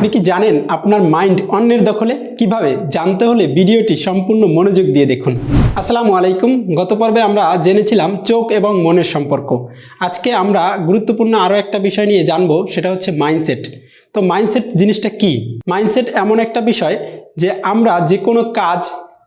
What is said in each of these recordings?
আপনি কি জানেন আপনার মাইন্ড অন্যের দখলে? কীভাবে? জানতে হলে ভিডিওটি সম্পূর্ণ মনোযোগ দিয়ে দেখুন। আসসালামু আলাইকুম। গত পর্বে আমরা জেনেছিলাম চোখ এবং মনের সম্পর্ক। আজকে আমরা গুরুত্বপূর্ণ আরও একটা বিষয় নিয়ে জানব, সেটা হচ্ছে মাইন্ডসেট। তো মাইন্ডসেট জিনিসটা কি? মাইন্ডসেট এমন একটা বিষয় যে আমরা যে কোনো কাজ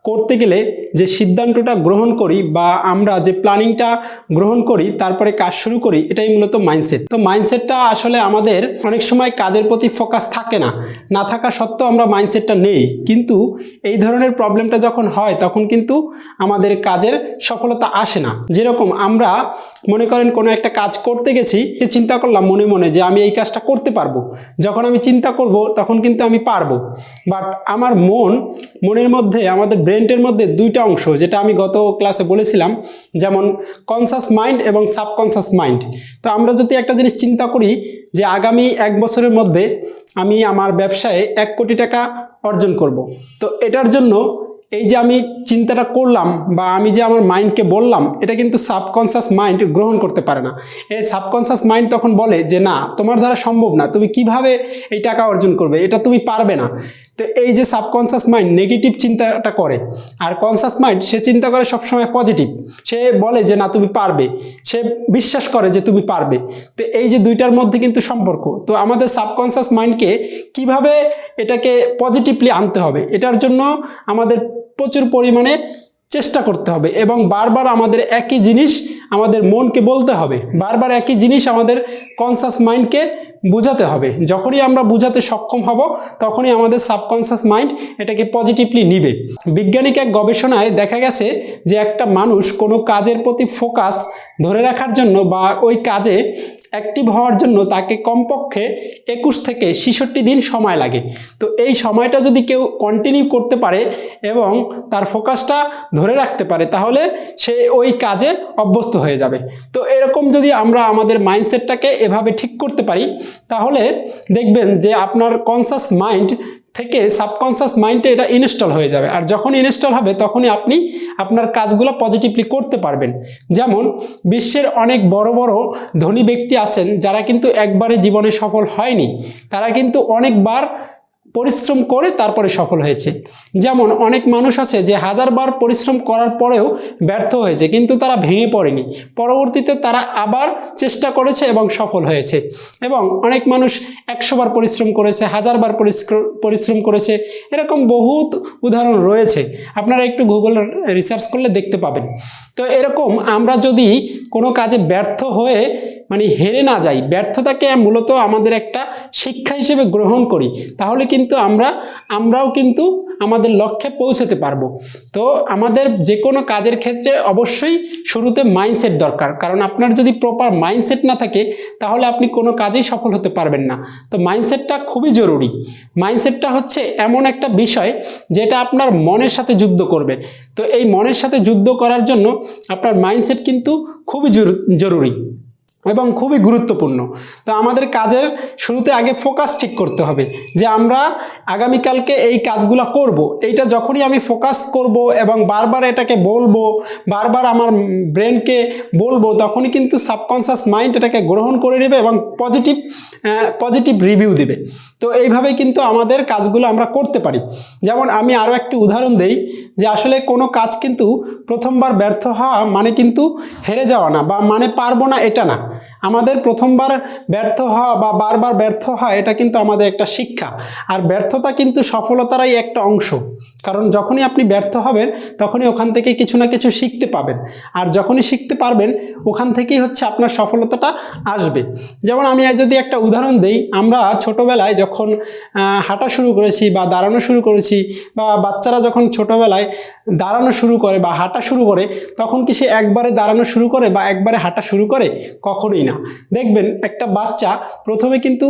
করতে গেলে যে সিদ্ধান্তটা গ্রহণ করি বা আমরা যে প্ল্যানিংটা গ্রহণ করি, তারপরে কাজ শুরু করি, এটাই মূলত মাইন্ডসেট তো মাইন্ডসেটটা আসলে আমাদের অনেক সময় কাজের প্রতি ফোকাস থাকে না। না থাকা সত্ত্বেও আমরা মাইন্ডসেটটা নেই। কিন্তু এই ধরনের প্রবলেমটা যখন হয়, তখন কিন্তু আমাদের কাজের সফলতা আসে না। যেরকম আমরা মনে করেন কোনো একটা কাজ করতে গেছি সে চিন্তা করলাম মনে মনে যে আমি এই কাজটা করতে পারব। যখন আমি চিন্তা করব, তখন কিন্তু আমি পারব। বাট আমার মন, মনের মধ্যে, আমাদের ব্রেনটের মধ্যে দুইটা অংশ, যেটা আমি গত ক্লাসে বলেছিলাম, যেমন কনসাস মাইন্ড এবং সাবকনসাস মাইন্ড তো আমরা যদি একটা জিনিস চিন্তা করি, যে আগামী এক বছরের মধ্যে আমি আমার ব্যবসায় এক কোটি টাকা অর্জন করব। তো এটার জন্য এই যে আমি চিন্তাটা করলাম বা আমি যে আমার মাইন্ডকে বললাম, এটা কিন্তু সাবকনসাস মাইন্ড গ্রহণ করতে পারে না। এই সাবকনসাস মাইন্ড তখন বলে যে, না, তোমার দ্বারা সম্ভব না। তুমি কীভাবে এই টাকা অর্জন করবে? এটা তুমি পারবে না। তো এই যে সাবকনসাস মাইন্ড নেগেটিভ চিন্তাটা করে, আর কনসাস মাইন্ড সে চিন্তা করে সবসময় পজিটিভ সে বলে যে, না, তুমি পারবে। সে বিশ্বাস করে যে, তুমি পারবে। তো এই যে দুইটার মধ্যে কিন্তু সম্পর্ক। তো আমাদের সাবকনসাস মাইন্ডকে কীভাবে এটাকে পজিটিভলি আনতে হবে, এটার জন্য আমাদের প্রচুর পরিমাণে চেষ্টা করতে হবে এবং বারবার আমাদের একই জিনিস আমাদের মনকে বলতে হবে। বারবার একই জিনিস আমাদের কনসাস মাইন্ডকে বোঝাতে হবে। যখনই আমরা বোঝাতে সক্ষম হব, তখনই আমাদের সাবকনসিয়াস মাইন্ড এটাকে পজিটিভলি নিবে। বিজ্ঞানিক এক গবেষণায় দেখা গেছে যে একটা মানুষ কোনো কাজের প্রতি ফোকাস ধরে রাখার জন্য বা ওই কাজে অ্যাক্টিভ হওয়ার জন্য তাকে কমপক্ষে একুশ থেকে ছেষট্টি দিন সময় লাগে। তো এই সময়টা যদি কেউ কন্টিনিউ করতে পারে এবং তার ফোকাসটা ধরে রাখতে পারে, তাহলে সে ওই কাজে অভ্যস্ত হয়ে যাবে। তো এরকম যদি আমরা আমাদের মাইন্ডসেটটাকে এভাবে ঠিক করতে পারি, তাহলে দেখবেন যে আপনার কনসাস মাইন্ড থেকে সাবকনসাস মাইন্ডে এটা ইনস্টল হয়ে যাবে। আর যখন ইনস্টল হবে, তখনই আপনি আপনার কাজগুলো পজিটিভলি করতে পারবেন। যেমন, বিশ্বের অনেক বড় বড় ধনী ব্যক্তি আছেন, যারা কিন্তু একবারে জীবনে সফল হয়নি। তারা কিন্তু অনেকবার পরিশ্রম করে তারপরে সফল হয়েছে। যেমন অনেক মানুষ আছে যে হাজারবার পরিশ্রম করার পরেও ব্যর্থ হয়েছে, কিন্তু তারা ভেঙে পড়েনি। পরবর্তীতে তারা আবার চেষ্টা করেছে এবং সফল হয়েছে। এবং অনেক মানুষ একশোবার পরিশ্রম করেছে হাজারবার পরিশ্র- পরিশ্রম করেছে। এরকম বহুত উদাহরণ রয়েছে। আপনারা একটু গুগল রিসার্চ করলে দেখতে পাবেন। তো এরকম আমরা যদি কোনো কাজে ব্যর্থ হয়ে মানে হেরে না যাই, ব্যর্থতাকে মূলত আমাদের একটা শিক্ষা হিসেবে গ্রহণ করি, তাহলে কিন্তু আমরা, আমরাও কিন্তু আমাদের লক্ষ্যে পৌঁছতে পারব। তো আমাদের যে কোনো কাজের ক্ষেত্রে অবশ্যই শুরুতে মাইন্ডসেট দরকার, কারণ আপনার যদি প্রপার মাইন্ডসেট না থাকে, তাহলে আপনি কোনো কাজেই সফল হতে পারবেন না। তো মাইন্ডসেটটা খুবই জরুরি। মাইন্ডসেটটা হচ্ছে এমন একটা বিষয় যেটা আপনার মনের সাথে যুদ্ধ করবে। তো এই মনের সাথে যুদ্ধ করার জন্য আপনার মাইন্ডসেট কিন্তু খুবই জরু- জরুরি। এবং খুবই গুরুত্বপূর্ণ। তো আমাদের কাজের শুরুতে আগে ফোকাস ঠিক করতে হবে যে আমরা আগামীকালকে এই কাজগুলো করব। এইটা যখনই আমি ফোকাস করব এবং বারবার এটাকে বলব, বারবার আমার ব্রেনকে বলব, তখনই কিন্তু সাবকনসাস মাইন্ড এটাকে গ্রহণ করে নেবে এবং পজিটিভ পজিটিভ রিভিউ দেবে। তো এইভাবে কিন্তু আমাদের কাজগুলো আমরা করতে পারি। যেমন আমি আরও একটি উদাহরণ দেই যে আসলে কোনো কাজ কিন্তু প্রথমবার ব্যর্থ হওয়া মানে কিন্তু হেরে যাওয়া না বা মানে পারব না এটা না। আমাদের প্রথমবার ব্যর্থ হওয়া বা বারবার ব্যর্থ হওয়া, এটা কিন্তু আমাদের একটা শিক্ষা। আর ব্যর্থতা কিন্তু সফলতারই একটা অংশ। কারণ যখনই আপনি ব্যর্থ হবেন, তখনই ওখান থেকে কিছু না কিছু শিখতে পাবেন। আর যখনই শিখতে পারবেন, ওখান থেকেই হচ্ছে আপনার সফলতাটা আসবে। যেমন আমি যদি একটা উদাহরণ দেই, আমরা ছোটোবেলায় যখন হাঁটা শুরু করেছি বা দাঁড়ানো শুরু করেছি বা বাচ্চারা যখন ছোটোবেলায় দাঁড়ানো শুরু করে বা হাঁটা শুরু করে, তখন কি সে একবারে দাঁড়ানো শুরু করে বা একবারে হাঁটা শুরু করে? কখনোই না। দেখবেন একটা বাচ্চা প্রথমে কিন্তু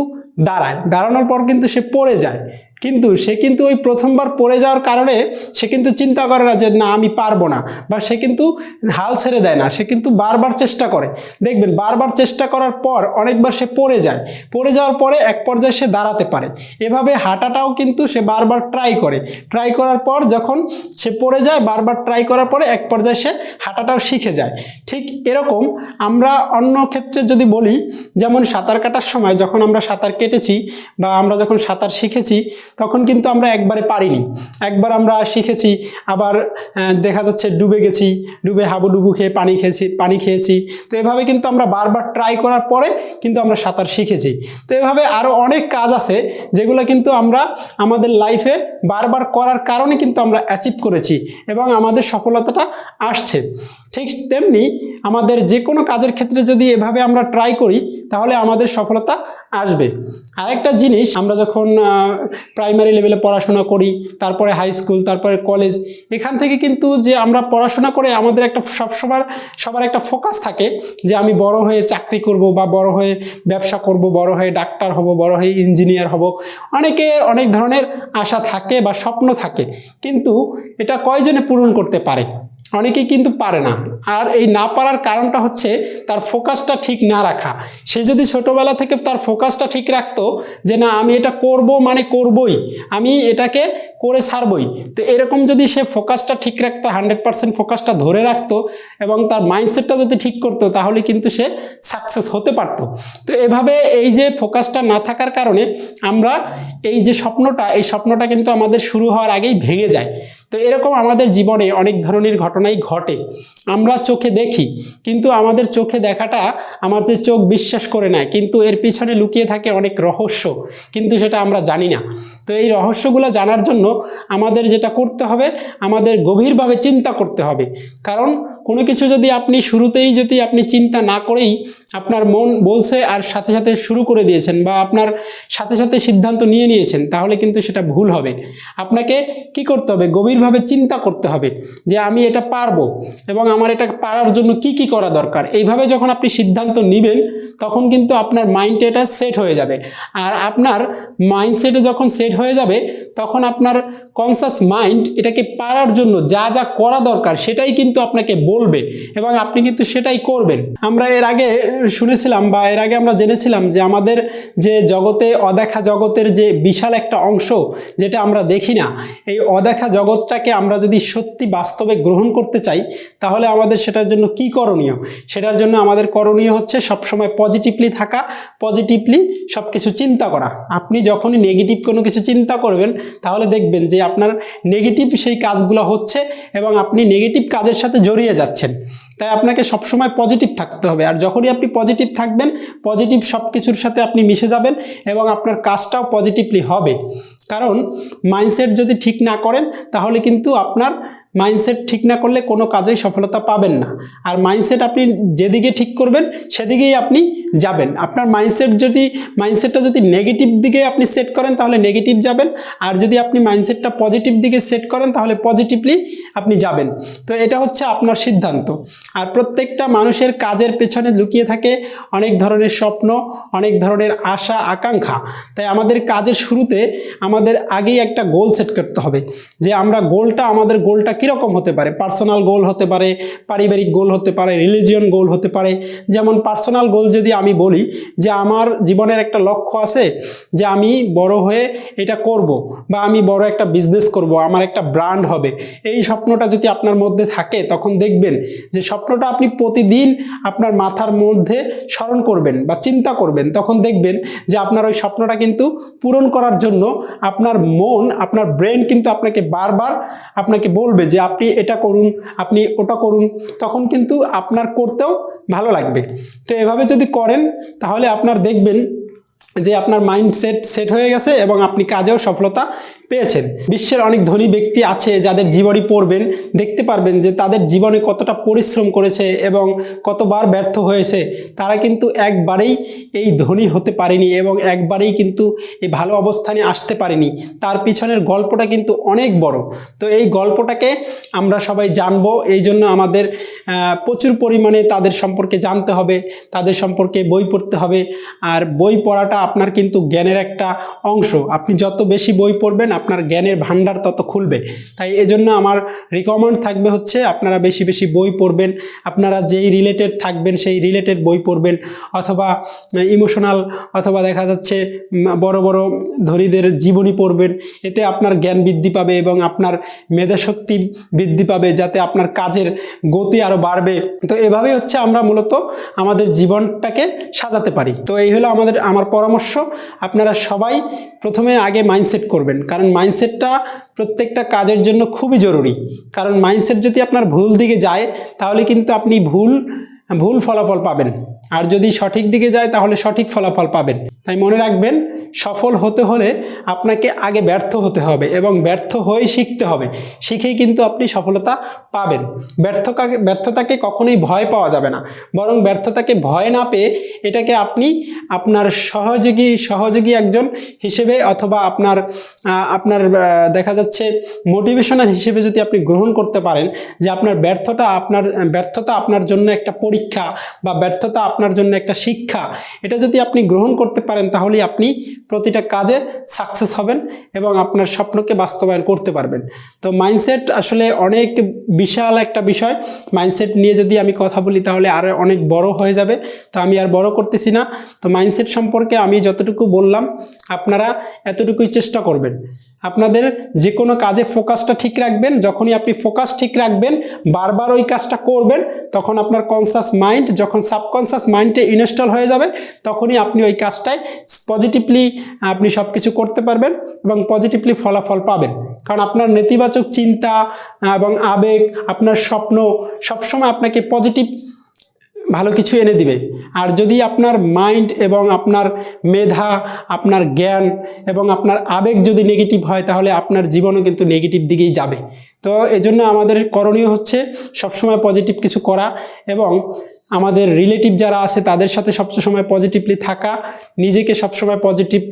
দাঁড়ায়, দাঁড়ানোর পর কিন্তু সে পড়ে যায়। কিন্তু সে কিন্তু ওই প্রথমবার পড়ে যাওয়ার কারণে সে কিন্তু চিন্তা করে না যে না, আমি পারব না বা সে কিন্তু হাল ছেড়ে দেয় না, সে কিন্তু বারবার চেষ্টা করে। দেখবেন, বারবার চেষ্টা করার পর অনেকবার সে পড়ে যায়। পড়ে যাওয়ার পরে এক পর্যায়ে সে দাঁড়াতে পারে। এভাবে হাঁটাটাও কিন্তু সে বারবার ট্রাই করে। ট্রাই করার পর যখন সে পড়ে যায়, বারবার ট্রাই করার পরে এক পর্যায়ে সে হাঁটাটাও শিখে যায়। ঠিক এরকম আমরা অন্য ক্ষেত্রে যদি বলি, যেমন সাঁতার কাটার সময় যখন আমরা সাঁতার কেটেছি বা আমরা যখন সাঁতার শিখেছি তখন কিন্তু আমরা একবারে পারিনি। একবার আমরা শিখেছি, আবার দেখা যাচ্ছে ডুবে গেছি, ডুবে হাবুডুবু খেয়ে পানি খেয়েছি পানি খেয়েছি। তো এভাবে কিন্তু আমরা বারবার ট্রাই করার পরে কিন্তু আমরা সাঁতার শিখেছি। তো এভাবে আরও অনেক কাজ আছে, যেগুলো কিন্তু আমরা আমাদের লাইফে বারবার করার কারণে কিন্তু আমরা অ্যাচিভ করেছি এবং আমাদের সফলতাটা আসছে। ঠিক তেমনি আমাদের যে কোনো কাজের ক্ষেত্রে যদি এভাবে আমরা ট্রাই করি, তাহলে আমাদের সফলতা আসবে। আরেকটা জিনিস, আমরা যখন প্রাইমারি লেভেলে পড়াশোনা করি, তারপরে হাই স্কুল তারপরে কলেজ এখান থেকে কিন্তু যে আমরা পড়াশোনা করে আমাদের একটা সবসময়, সবার একটা ফোকাস থাকে যে আমি বড় হয়ে চাকরি করব বা বড় হয়ে ব্যবসা করব, বড় হয়ে ডাক্তার হব, বড় হয়ে ইঞ্জিনিয়ার হব। অনেকের অনেক ধরনের আশা থাকে বা স্বপ্ন থাকে। কিন্তু এটা কয়জনে পূরণ করতে পারে? অনেকেই কিন্তু পারে না। আর এই না পারার কারণটা হচ্ছে তার ফোকাসটা ঠিক না রাখা। সে যদি ছোটোবেলা থেকে তার ফোকাসটা ঠিক রাখতো যে না, আমি এটা করব মানে করবই, আমি এটাকে করে ছাড়বই তো এরকম যদি সে ফোকাসটা ঠিক রাখতো, হান্ড্রেড পার্সেন্ট ফোকাসটা ধরে রাখতো এবং তার মাইন্ডসেটটা যদি ঠিক করতো, তাহলে কিন্তু সে সাকসেস হতে পারতো। তো এভাবে এই যে ফোকাসটা না থাকার কারণে আমরা এই যে স্বপ্নটা, এই স্বপ্নটা কিন্তু আমাদের শুরু হওয়ার আগেই ভেঙে যায়। তো এরকম আমাদের জীবনে অনেক ধরনের ঘটনাই ঘটে। আমরা চোখে দেখি, কিন্তু আমাদের চোখে দেখাটা আমার যে চোখ বিশ্বাস করে নেয়, কিন্তু এর পিছনে লুকিয়ে থাকে অনেক রহস্য, কিন্তু সেটা আমরা জানি না। তো এই রহস্যগুলো জানার জন্য আমাদের যেটা করতে হবে, আমাদের গভীরভাবে চিন্তা করতে হবে। কারণ কোনো কিছু যদি আপনি শুরুতেই যদি আপনি চিন্তা না করেই আপনার মন বলছে আর সাথে সাথে শুরু করে দিয়েছেন বা আপনার সাথে সাথে সিদ্ধান্ত নিয়ে নিয়েছেন, তাহলে কিন্তু সেটা ভুল হবে। আপনাকে কি করতে হবে? গভীরভাবে চিন্তা করতে হবে যে আমি এটা পারব এবং আমার এটা পারার জন্য কি কি করা দরকার। এইভাবে যখন আপনি সিদ্ধান্ত নেবেন, তখন কিন্তু আপনার মাইন্ডে এটা সেট হয়ে যাবে। আর আপনার মাইন্ডসেটে যখন সেট হয়ে যাবে, তখন আপনার কনসাস মাইন্ড এটাকে পারার জন্য যা যা করা দরকার, সেটাই কিন্তু আপনাকে বলবে এবং আপনি কিন্তু সেটাই করবেন। আমরা এর আগে শুনেছিলাম বা এর আগে আমরা জেনেছিলাম যে আমাদের যে জগতে অদেখা জগতের যে বিশাল একটা অংশ যেটা আমরা দেখি না, এই অদেখা জগৎটাকে আমরা যদি সত্যি বাস্তবে গ্রহণ করতে চাই, তাহলে আমাদের সেটার জন্য কি করণীয়? সেটার জন্য আমাদের করণীয় হচ্ছে সবসময় পজিটিভলি থাকা পজিটিভলি সব কিছু চিন্তা করা। আপনি যখনই নেগেটিভ কোনো কিছু চিন্তা করবেন, তাহলে দেখবেন যে আপনার নেগেটিভ সেই কাজগুলো হচ্ছে এবং আপনি নেগেটিভ কাজের সাথে জড়িয়ে যাচ্ছেন। তাই আপনাকে সবসময় পজিটিভ থাকতে হবে। আর যখনই আপনি পজিটিভ থাকবেন পজিটিভ সব কিছুর সাথে আপনি মিশে যাবেন এবং আপনার কাজটাও পজিটিভলি হবে। কারণ মাইন্ডসেট যদি ঠিক না করেন, তাহলে কিন্তু আপনার মাইন্ডসেট ঠিক না করলে কোনো কাজেই সফলতা পাবেন না। আর মাইন্ডসেট আপনি যেদিকে ঠিক করবেন, সেদিকেই আপনি যাবেন। আপনার মাইন্ডসেট যদি মাইন্ডসেটটা যদি নেগেটিভ দিকে আপনি সেট করেন, তাহলে নেগেটিভ যাবেন। আর যদি আপনি মাইন্ডসেটটা পজিটিভ দিকে সেট করেন, তাহলে পজিটিভলি আপনি যাবেন। তো এটা হচ্ছে আপনার সিদ্ধান্ত। আর প্রত্যেকটা মানুষের কাজের পেছনে লুকিয়ে থাকে অনেক ধরনের স্বপ্ন, অনেক ধরনের আশা, আকাঙ্ক্ষা। তাই আমাদের কাজের শুরুতে আমাদের আগেই একটা গোল সেট করতে হবে। যে আমরা গোলটা আমাদের গোলটা কীরকম হতে পারে? পার্সোনাল গোল হতে পারে, পারিবারিক গোল হতে পারে, রিলিজিয়ন গোল হতে পারে। যেমন পার্সোনাল গোল যদি আমি বলি যে আমার জীবনের একটা লক্ষ্য আছে যে আমি বড় হয়ে এটা করব বা আমি বড় একটা বিজনেস করব, আমার একটা ব্র্যান্ড হবে। এই স্বপ্নটা যদি আপনার মধ্যে থাকে তখন দেখবেন যে স্বপ্নটা আপনি প্রতিদিন আপনার মাথার মধ্যে স্মরণ করবেন বা চিন্তা করবেন, তখন দেখবেন যে আপনার ওই স্বপ্নটা কিন্তু পূরণ করার জন্য আপনার মন, আপনার ব্রেন কিন্তু আপনাকে বারবার আপনাকে বলবে যে আপনি এটা করুন, আপনি ওটা করুন, তখন কিন্তু আপনার করতেও ভালো লাগবে। তো এভাবে যদি করেন, তাহলে আপনার দেখবেন যে আপনার মাইন্ডসেট সেট হয়ে গেছে এবং আপনি কাজেও সফলতা পেয়েছেন। বিশ্বের অনেক ধনী ব্যক্তি আছে যাদের জীবনী পড়বেন, দেখতে পারবেন যে তাদের জীবনে কতটা পরিশ্রম করেছে এবং কতবার ব্যর্থ হয়েছে। তারা কিন্তু একবারেই এই ধনী হতে পারেনি এবং একবারেই কিন্তু এই ভালো অবস্থানে আসতে পারেনি। তার পিছনের গল্পটা কিন্তু অনেক বড়। তো এই গল্পটাকে আমরা সবাই জানব। এই জন্য আমাদের প্রচুর পরিমাণে তাদের সম্পর্কে জানতে হবে, তাদের সম্পর্কে বই পড়তে হবে। আর বই পড়াটা আপনার কিন্তু জ্ঞানের একটা অংশ। আপনি যত বেশি বই পড়বেন আপনার জ্ঞানের ভাণ্ডার তত খুলবে। তাই এজন্য আমার রিকমেন্ড থাকবে হচ্ছে আপনারা বেশি বেশি বই পড়বেন, আপনারা যেই রিলেটেড থাকবেন সেই রিলেটেড বই পড়বেন, অথবা ইমোশনাল অথবা দেখা যাচ্ছে বড় বড় ধনীদের জীবনী পড়বেন, এতে আপনার জ্ঞান বৃদ্ধি পাবে এবং আপনার মেধাশক্তি বৃদ্ধি পাবে, যাতে আপনার কাজের গতি আরও বাড়বে। তো এভাবেই হচ্ছে আমরা মূলত আমাদের জীবনটাকে সাজাতে পারি। তো এই হলো আমাদের, আমার পরামর্শ। আপনারা সবাই প্রথমে আগে মাইন্ডসেট করবেন, কারণ মাইন্ডসেটটা প্রত্যেকটা কাজের জন্য খুবই জরুরি। কারণ মাইন্ডসেট যদি আপনার ভুল দিকে যায়, তাহলে কিন্তু আপনি ভুল ভুল ফলাফল পাবেন। আর যদি সঠিক দিকে যায়, তাহলে সঠিক ফলাফল পাবেন। তাই মনে রাখবেন সফল হতে হলে আপনাকে আগে ব্যর্থ হতে হবে এবং ব্যর্থ হয়ে শিখতে হবে। শিখেই কিন্তু আপনি সফলতা পাবেন। ব্যর্থতাকে ব্যর্থতাকে কখনোই ভয় পাওয়া যাবে না। বরং ব্যর্থতাকে ভয় না পেয়ে এটাকে আপনি আপনার সহযোগী সহযোগী একজন হিসেবে অথবা আপনার আপনার দেখা যাচ্ছে মোটিভেশনাল হিসেবে যদি আপনি গ্রহণ করতে পারেন যে আপনার ব্যর্থতা আপনার ব্যর্থতা আপনার জন্য একটা পরীক্ষা বা ব্যর্থতা আপনার জন্য একটা শিক্ষা, এটা যদি আপনি গ্রহণ করতে পারেন তাহলেই আপনি প্রতিটা কাজে সাকসেস হবেন এবং আপনার স্বপ্নকে বাস্তবায়ন করতে পারবেন। তো মাইন্ডসেট আসলে অনেক বিশাল একটা বিষয়। মাইন্ডসেট নিয়ে যদি আমি কথা বলি তাহলে আর অনেক বড় হয়ে যাবে। তো আমি আর বড় করতেছি না। তো মাইন্ডসেট সম্পর্কে আমি যতটুকু বললাম, আপনারা এতটুকুই চেষ্টা করবেন। আপনাদের যে কোনো কাজে ফোকাসটা ঠিক রাখবেন। যখনই আপনি ফোকাস ঠিক রাখবেন, বারবার ওই কাজটা করবেন, তখন আপনার কনসাস মাইন্ড যখন সাবকনসাস মাইন্ডে ইনস্টল হয়ে যাবে, তখনই আপনি ওই কাজটায় পজিটিভলি আপনি সব কিছু করতে পারবেন এবং পজিটিভলি ফলাফল পাবেন। কারণ আপনার নেতিবাচক চিন্তা এবং আবেগ, আপনার স্বপ্ন সবসময় আপনাকে পজিটিভ ভালো কিছু এনে দিবে। আর যদি আপনার মাইন্ড এবং আপনার মেধা, আপনার জ্ঞান এবং আপনার আবেগ যদি নেগেটিভ হয়, তাহলে আপনার জীবনও কিন্তু নেগেটিভ দিকেই যাবে। তো এজন্য আমাদের করণীয় হচ্ছে সবসময় পজিটিভ কিছু করা এবং আমাদের রিলেটিভ যারা আছে, তাদের সাথে সবসময় পজিটিভলি থাকা, নিজেকে সবসময় পজিটিভ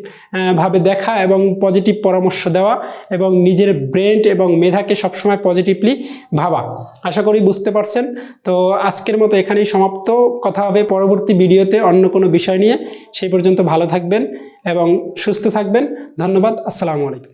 ভাবে দেখা এবং পজিটিভ পরামর্শ দেওয়া এবং নিজের ব্রেন এবং মেধাকে সবসময় পজিটিভলি ভাবা। আশা করি বুঝতে পারছেন। তো আজকের মতো এখানেই সমাপ্ত। কথা হবে পরবর্তী ভিডিওতে অন্য কোনো বিষয় নিয়ে। সেই পর্যন্ত ভালো থাকবেন এবং সুস্থ থাকবেন। ধন্যবাদ। আসসালামু আলাইকুম।